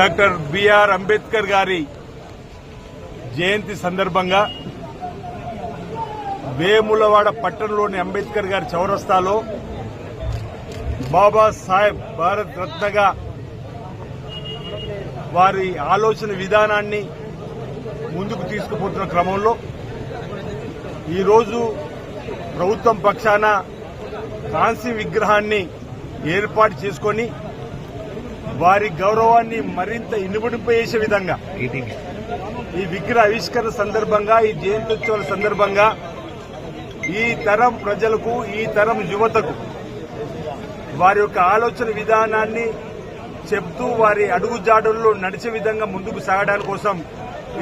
Doctor BR Ambedkar గారి జయంతి సందర్భంగా వేములవాడ పట్టణంలోని అంబేద్కర్ గారి చౌరస్తాలో బాబాసాహెబ్ భారత్ రత్నగా వారి ఆలోచన విధానాన్ని ముందుకు తీసుకుపోతున్న క్రమంలో ఈరోజు ప్రభుత్వం పక్షాన కాంస్య విగ్రహాన్ని ఏర్పాటు చేసుకొని వారి గౌరవాన్ని మరింత ఇనుమడింపజేసే విధంగా ఈ విగ్రహ ఆవిష్కరణ సందర్భంగా ఈ జయంత్యోత్సవాల సందర్భంగా ఈ తరం ప్రజలకు ఈ తరం యువతకు వారి యొక్క ఆలోచన విధానాన్ని చెప్తూ వారి అడుగుజాడుల్లో నడిచే విధంగా ముందుకు సాగడానికి కోసం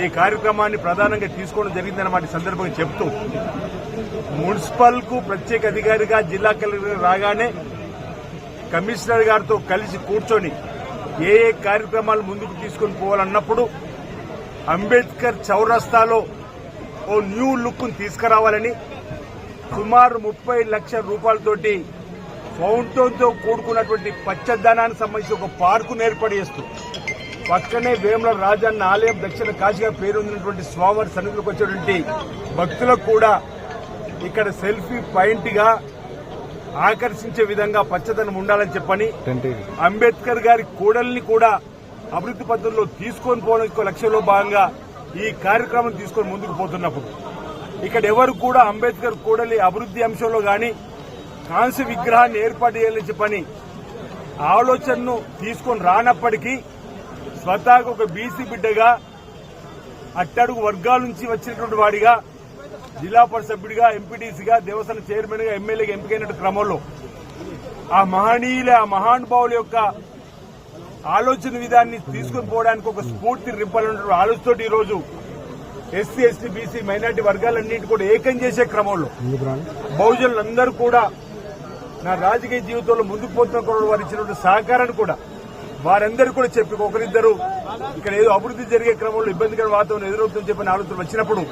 ఈ కార్యక్రమాన్ని ప్రధానంగా తీసుకోవడం జరిగిందన్నమాట సందర్భంగా చెప్తూ. మున్సిపల్కు ప్రత్యేక అధికారిగా జిల్లా కలెక్టర్ రాగానే కమిషనర్ గారితో కలిసి కూర్చొని ఏ ఏ కార్యక్రమాలు ముందుకు తీసుకొని పోవాలన్నప్పుడు అంబేద్కర్ చౌరస్తాలో ఓ న్యూ లుక్ తీసుకురావాలని సుమారు ముప్పై లక్షల రూపాయలతోటి ఫౌంటోన్తో కూడుకున్నటువంటి పచ్చదనానికి సంబంధించి ఒక పార్కును ఏర్పాటు చేస్తూ పక్కనే వేముల రాజన్న ఆలయం దక్షిణ కాశీగా పేరొందినటువంటి స్వామివారి సన్నిధిలోకి వచ్చేటువంటి భక్తులకు కూడా ఇక్కడ సెల్ఫీ పాయింట్గా ఆకర్షించే విధంగా పచ్చదనం ఉండాలని చెప్పని అంబేద్కర్ గారి కూడల్ని కూడా అభివృద్ది పద్ధతిలో తీసుకొని పోవడం లక్ష్యంలో భాగంగా ఈ కార్యక్రమం తీసుకొని ముందుకు పోతున్నప్పుడు ఇక్కడ ఎవరు కూడా అంబేద్కర్ కూడలి అభివృద్ది అంశంలో గాని కాంస్య విగ్రహాన్ని ఏర్పాటు చేయాలని చెప్పని ఆలోచనను తీసుకొని రానప్పటికీ స్వతహాగా ఒక బీసీ బిడ్డగా అట్టడుగు వర్గాల నుంచి వచ్చినటువంటి వాడిగా జిల్లా పరిషత్ సభ్యుడిగా ఎంపీటీసీగా దేవస్థాన చైర్మన్గా ఎమ్మెల్యేగా ఎంపికైన క్రమంలో ఆ మహనీయుల ఆ మహానుభావుల యొక్క ఆలోచన విధాన్ని తీసుకుని పోవడానికి ఒక స్ఫూర్తి రింపాలన్న ఆలోచనతో ఈరోజు రోజు ఎస్సీ ఎస్టీ బీసీ మైనార్టీ వర్గాలన్నింటి కూడా ఏకం చేసే క్రమంలో బహుజనులందరూ కూడా నా రాజకీయ జీవితంలో ముందుకు పోతున్న కూడా వారు ఇచ్చినటువంటి సహకారాన్ని కూడా వారందరూ కూడా చెప్పి ఒకరిద్దరు ఇక్కడ ఏదో అభివృద్ధి జరిగే క్రమంలో ఇబ్బందికర వాతావరణం ఎదురవుతుందని చెప్పిన ఆలోచన వచ్చినప్పుడు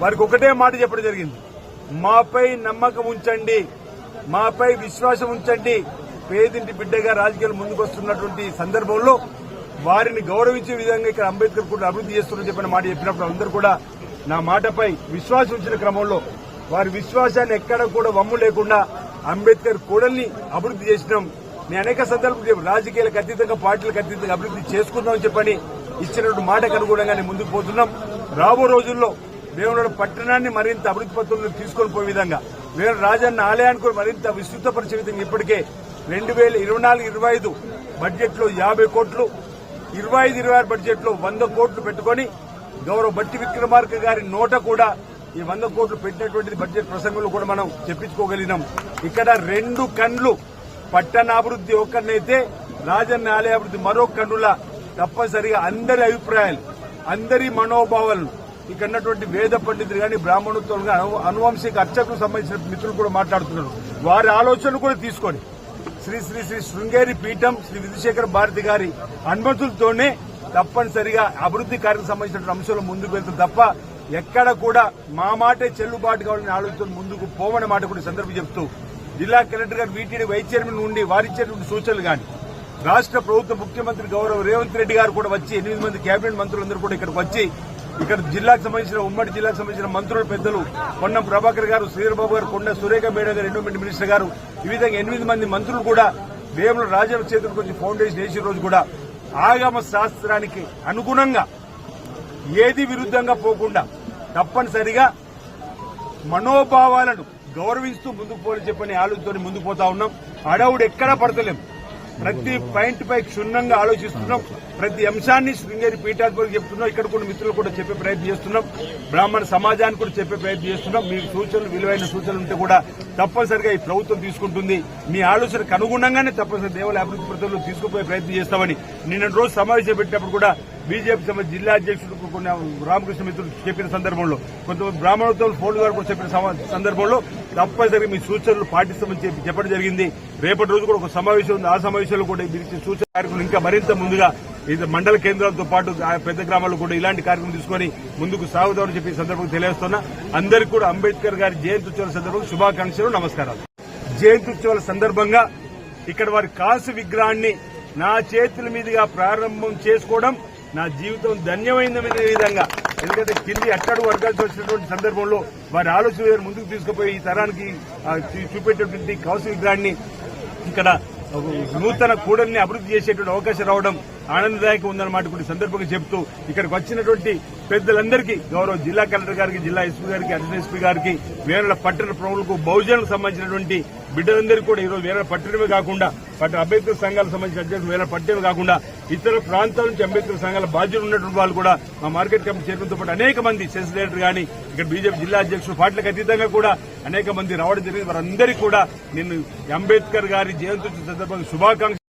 వారికి ఒకటే మాట చెప్పడం జరిగింది. మాపై నమ్మకం ఉంచండి. మాపై విశ్వాసం ఉంచండి. పేదింటి బిడ్డగా రాజకీయాలు ముందుకు వస్తున్నటువంటి సందర్భంలో వారిని గౌరవించే విధంగా ఇక్కడ అంబేద్కర్ కూడా అభివృద్ధి చేస్తున్న చెప్పిన మాట చెప్పినప్పుడు అందరూ కూడా నా మాటపై విశ్వాసం ఉంచిన క్రమంలో వారి విశ్వాసాన్ని ఎక్కడ కూడా వమ్ము లేకుండా అంబేద్కర్ కూడల్ని అభివృద్ధి చేసినాం. నేను అనేక సందర్భాలు రాజకీయాలకు అతీతంగా పార్టీలకు అతీతంగా అభివృద్ధి చేసుకుందామని చెప్పని ఇచ్చినటువంటి మాటకు అనుగుణంగా ముందుకు పోతున్నాం. రాబో రోజుల్లో వేములవాడ పట్టణాన్ని మరింత అభివృద్ధి పత్రులను తీసుకొని పోయే విధంగా మేము రాజన్న ఆలయాన్ని మరింత విస్తృతపరిచే విధంగా ఇప్పటికే రెండు వేల ఇరవై నాలుగు ఇరవై ఐదు బడ్జెట్లో యాభై కోట్లు ఇరవై ఐదు ఇరవై ఆరు బడ్జెట్లో వంద కోట్లు పెట్టుకొని గౌరవ బట్టి విక్రమార్క గారి నోట కూడా ఈ వంద కోట్లు పెట్టినటువంటి బడ్జెట్ ప్రసంగంలో కూడా మనం చెప్పించుకోగలిగినాం. ఇక్కడ రెండు కండ్లు పట్టణాభివృద్ధి ఒక్కరినైతే రాజన్న ఆలయాభివృద్ధి మరో కన్నుల తప్పనిసరిగా అందరి అభిప్రాయాలు అందరి మనోభావాలను ఇక్కడ ఉన్నటువంటి వేద పండితులు కానీ బ్రాహ్మణుత్వం కానీ అనువంశిక అర్చకులకు సంబంధించిన మిత్రులు కూడా మాట్లాడుతున్నారు. వారి ఆలోచనలు కూడా తీసుకొని శ్రీ శ్రీ శ్రీ శృంగేరి పీఠం శ్రీ విధుశేఖర భారతి గారి అనుమతులతోనే తప్పనిసరిగా అభివృద్ధి కార్యక్రమం సంబంధించిన అంశాలు ముందుకు వెళ్తుంది తప్ప ఎక్కడ కూడా మా మాటే చెల్లుబాటు కావాలని ఆలోచన ముందుకు పోమని మాట కూడా సందర్భం చెప్తూ జిల్లా కలెక్టర్ గారు వీటీడీ వైస్ చైర్మన్ నుండి వారిచ్చేటువంటి సూచనలు కానీ రాష్ట్ర ప్రభుత్వ ముఖ్యమంత్రి గౌరవ రేవంత్ రెడ్డి గారు కూడా వచ్చి ఎనిమిది మంది కేబినెట్ మంత్రులందరూ కూడా ఇక్కడికి వచ్చి ఇక్కడ జిల్లాకు సంబంధించిన ఉమ్మడి జిల్లాకు సంబంధించిన మంత్రులు పెద్దలు పొన్నం ప్రభాకర్ గారు శ్రీరబాబు గారు కొండ సురేఖ మేడ గారు ఎండోమెంట్ మినిస్టర్ గారు ఈ విధంగా ఎనిమిది మంది మంత్రులు కూడా వేముల రాజాల చేతులకు వచ్చి ఫౌండేషన్ వేసిన రోజు కూడా ఆగమ శాస్త్రానికి అనుగుణంగా ఏది విరుద్ధంగా పోకుండా తప్పనిసరిగా మనోభావాలను గౌరవిస్తూ ముందుకు పోని చెప్పని ఆలోచనతో ముందుకు పోతా ఉన్నాం. అడవుడు ఎక్కడా పడతలేం. ప్రతి పాయింట్ పై క్షుణ్ణంగా ఆలోచిస్తున్నాం. ప్రతి అంశాన్ని శృంగేరి పీఠాధిపతికి చెప్తున్నాం. ఇక్కడ కొన్ని మిత్రులు కూడా చెప్పే ప్రయత్నం చేస్తున్నాం. బ్రాహ్మణ సమాజానికి కూడా చెప్పే ప్రయత్నం చేస్తున్నాం. మీ సూచనలు విలువైన సూచనలు ఉంటే కూడా తప్పనిసరిగా ఈ ప్రభుత్వం తీసుకుంటుంది. మీ ఆలోచనకు అనుగుణంగానే తప్పనిసరి దేవాలయ అభివృద్ధి ప్రజల్లో తీసుకుపోయే ప్రయత్నం చేస్తామని నిన్న రోజు సమావేశం పెట్టినప్పుడు కూడా బీజేపీ సంబంధించి జిల్లా అధ్యక్షుడు కొన్ని రామకృష్ణ మిత్రుడు చెప్పిన సందర్భంలో కొంతమంది బ్రాహ్మణోత్సవం ఫోన్ గారు కూడా చెప్పిన సందర్భంలో తప్పనిసరిగా మీ సూచనలు పాటిస్తామని చెప్పి చెప్పడం జరిగింది. రేపటి రోజు కూడా ఒక సమావేశం ఉంది. ఆ సమావేశంలో కూడా మీరు ఇచ్చే సూచన కార్యక్రమం ఇంకా మరింత ముందుగా ఇది మండల కేంద్రాలతో పాటు పెద్ద గ్రామాల్లో కూడా ఇలాంటి కార్యక్రమం తీసుకొని ముందుకు సాగుదామని చెప్పి సందర్భంగా తెలియజేస్తున్నా. అందరికీ కూడా అంబేద్కర్ గారి జయంతి ఉత్సవాల సందర్భంగా శుభాకాంక్షలు నమస్కారాలు. జయంతి ఉత్సవాల సందర్భంగా ఇక్కడ వారి కాసు విగ్రహాన్ని నా చేతుల మీదుగా ప్రారంభం చేసుకోవడం నా జీవితం ధన్యమైందనే విధంగా. ఎందుకంటే కింది అట్టడు వర్గాల్సి వచ్చినటువంటి సందర్భంలో వారి ఆలోచన ముందుకు తీసుకుపోయి ఈ తరానికి ఆ, చూ- చూపేటటువంటి విగ్రహాన్ని ఇక్కడ నూతన కూడల్ని అభివృద్ధి చేసేటువంటి అవకాశం రావడం ఆనందదాయకం ఉందన్నమాట కొన్ని సందర్భంగా చెప్తూ ఇక్కడికి వచ్చినటువంటి పెద్దలందరికీ గౌరవ జిల్లా కలెక్టర్ గారికి జిల్లా ఎస్పీ గారికి అడిషనల్ ఎస్పీ గారికి వేరే పట్టణ ప్రముఖులకు బహుజనులకు సంబంధించినటువంటి బిడ్డలందరికీ కూడా ఈరోజు వేరే పట్టణమే కాకుండా పట్టణ అంబేద్కర్ సంఘాలకు సంబంధించిన అధ్యక్షులు వేరే పట్టణమే కాకుండా ఇతర ప్రాంతాల నుంచి అంబేద్కర్ సంఘాల బాధ్యులు ఉన్నటువంటి వాళ్ళు కూడా మా మార్కెట్ కమిటీ చైర్మన్తో పాటు అనేక మంది సెన్స్ కానీ గాని ఇక్కడ బీజేపీ జిల్లా అధ్యక్షుడు పార్టీలకు అతీతంగా కూడా అనేక మంది రావడం జరిగింది. వారందరికీ కూడా నేను అంబేద్కర్ గారి జయంతి సందర్భంగా శుభాకాంక్ష